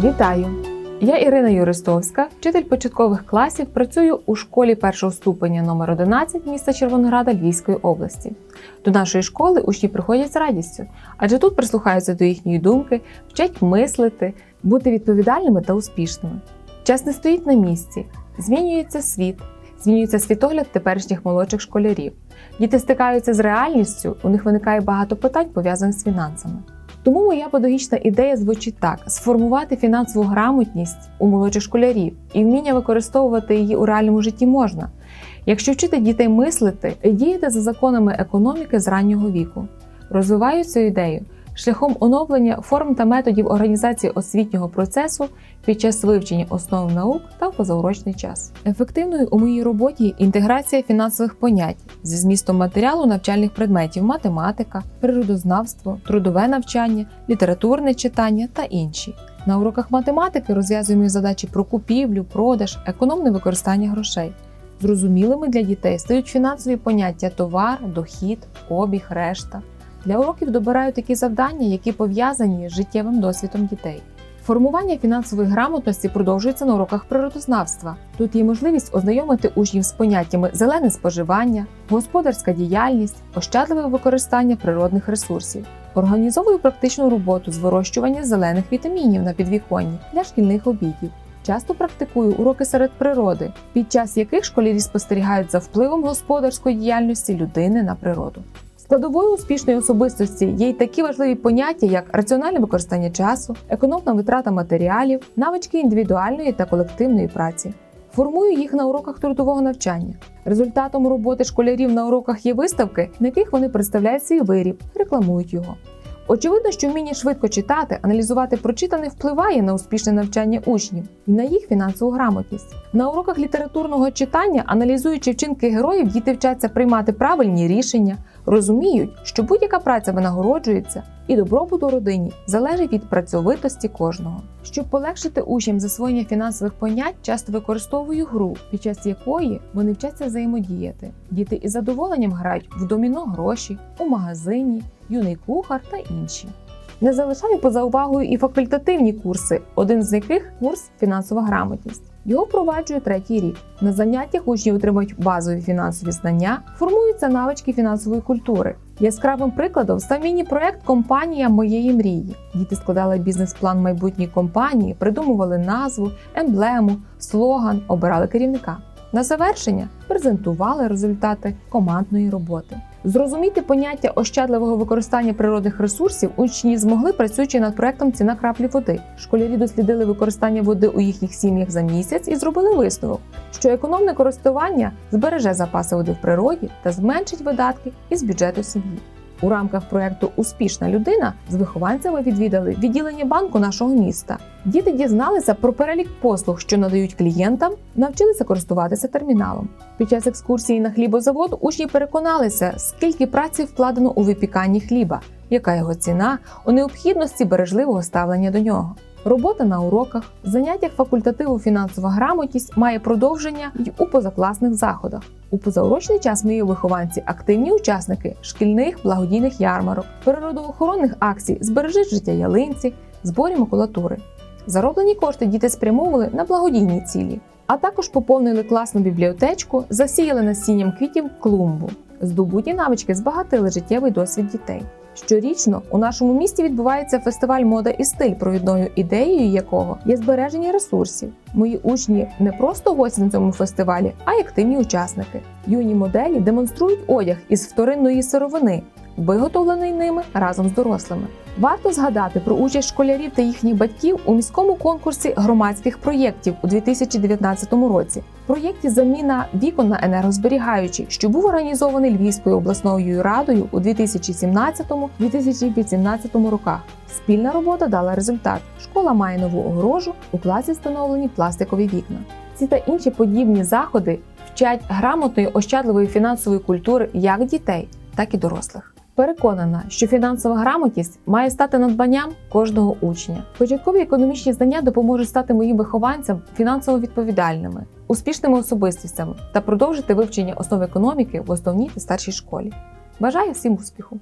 Вітаю! Я Ірина Юристовська, вчитель початкових класів, працюю у школі першого ступеня номер 11 міста Червонограда Львівської області. До нашої школи учні приходять з радістю, адже тут прислухаються до їхньої думки, вчать мислити, бути відповідальними та успішними. Час не стоїть на місці, змінюється світ, змінюється світогляд теперішніх молодших школярів. Діти стикаються з реальністю, у них виникає багато питань, пов'язаних з фінансами. Тому моя педагогічна ідея звучить так: сформувати фінансову грамотність у молодших школярів і вміння використовувати її у реальному житті можна, якщо вчити дітей мислити і діяти за законами економіки з раннього віку. Розвиваю цю ідею шляхом оновлення форм та методів організації освітнього процесу під час вивчення основ наук та в позаурочний час. Ефективною у моїй роботі інтеграція фінансових понять зі змістом матеріалу навчальних предметів математика, природознавство, трудове навчання, літературне читання та інші. На уроках математики розв'язуємо задачі про купівлю, продаж, економне використання грошей. Зрозумілими для дітей стають фінансові поняття товар, дохід, обіг, решта. Для уроків добираю такі завдання, які пов'язані з життєвим досвідом дітей. Формування фінансової грамотності продовжується на уроках природознавства. Тут є можливість ознайомити учнів з поняттями зелене споживання, господарська діяльність, ощадливе використання природних ресурсів. Організовую практичну роботу з вирощування зелених вітамінів на підвіконні для шкільних обідів. Часто практикую уроки серед природи, під час яких школярі спостерігають за впливом господарської діяльності людини на природу. Складовою успішної особистості є й такі важливі поняття, як раціональне використання часу, економна витрата матеріалів, навички індивідуальної та колективної праці. Формую їх на уроках трудового навчання. Результатом роботи школярів на уроках є виставки, на яких вони представляють свій виріб, рекламують його. Очевидно, що вміння швидко читати, аналізувати прочитане впливає на успішне навчання учнів і на їх фінансову грамотність. На уроках літературного читання, аналізуючи вчинки героїв, діти вчаться приймати правильні рішення, розуміють, що будь-яка праця винагороджується, і добробут у родині залежить від працьовитості кожного. Щоб полегшити учням засвоєння фінансових понять, часто використовую гру, під час якої вони вчаться взаємодіяти. Діти із задоволенням грають в доміно гроші, у магазині, юний кухар та інші. Не залишаю поза увагою і факультативні курси, один з яких курс фінансова грамотність. Його впроваджую третій рік. На заняттях учні отримують базові фінансові знання, формуються навички фінансової культури. Яскравим прикладом став міні-проект Компанія моєї мрії. Діти складали бізнес-план майбутньої компанії, придумували назву, емблему, слоган, обирали керівника. На завершення презентували результати командної роботи. Зрозуміти поняття ощадливого використання природних ресурсів учні змогли, працюючи над проектом Ціна краплі води. Школярі дослідили використання води у їхніх сім'ях за місяць і зробили висновок, що економне користування збереже запаси води в природі та зменшить видатки із бюджету сім'ї. У рамках проекту Успішна людина з вихованцями відвідали відділення банку нашого міста. Діти дізналися про перелік послуг, що надають клієнтам, навчилися користуватися терміналом. Під час екскурсії на хлібозавод учні переконалися, скільки праці вкладено у випіканні хліба, яка його ціна у необхідності бережливого ставлення до нього. Робота на уроках, заняттях факультативу фінансова грамотність має продовження й у позакласних заходах. У позаурочний час мої вихованці активні учасники шкільних благодійних ярмарок, природоохоронних акцій, збережіть життя ялинці, зборів макулатури. Зароблені кошти діти спрямовували на благодійні цілі, а також поповнили класну бібліотечку, засіяли насінням квітів клумбу. Здобуті навички збагатили життєвий досвід дітей. Щорічно у нашому місті відбувається фестиваль Мода і стиль, провідною ідеєю якого є збереження ресурсів. Мої учні не просто гості на цьому фестивалі, а й активні учасники. Юні моделі демонструють одяг із вторинної сировини, виготовлений ними разом з дорослими. Варто згадати про участь школярів та їхніх батьків у міському конкурсі громадських проєктів у 2019 році. Проєкті заміна вікон на енергозберігаючі, що був організований Львівською обласною радою у 2017-2018 роках. Спільна робота дала результат. Школа має нову огорожу, у класі встановлені пластикові вікна. Ці та інші подібні заходи вчать грамотної ощадливої фінансової культури як дітей, так і дорослих. Переконана, що фінансова грамотність має стати надбанням кожного учня. Початкові економічні знання допоможуть стати моїм вихованцям фінансово відповідальними, успішними особистостями та продовжити вивчення основ економіки в основній та старшій школі. Бажаю всім успіху!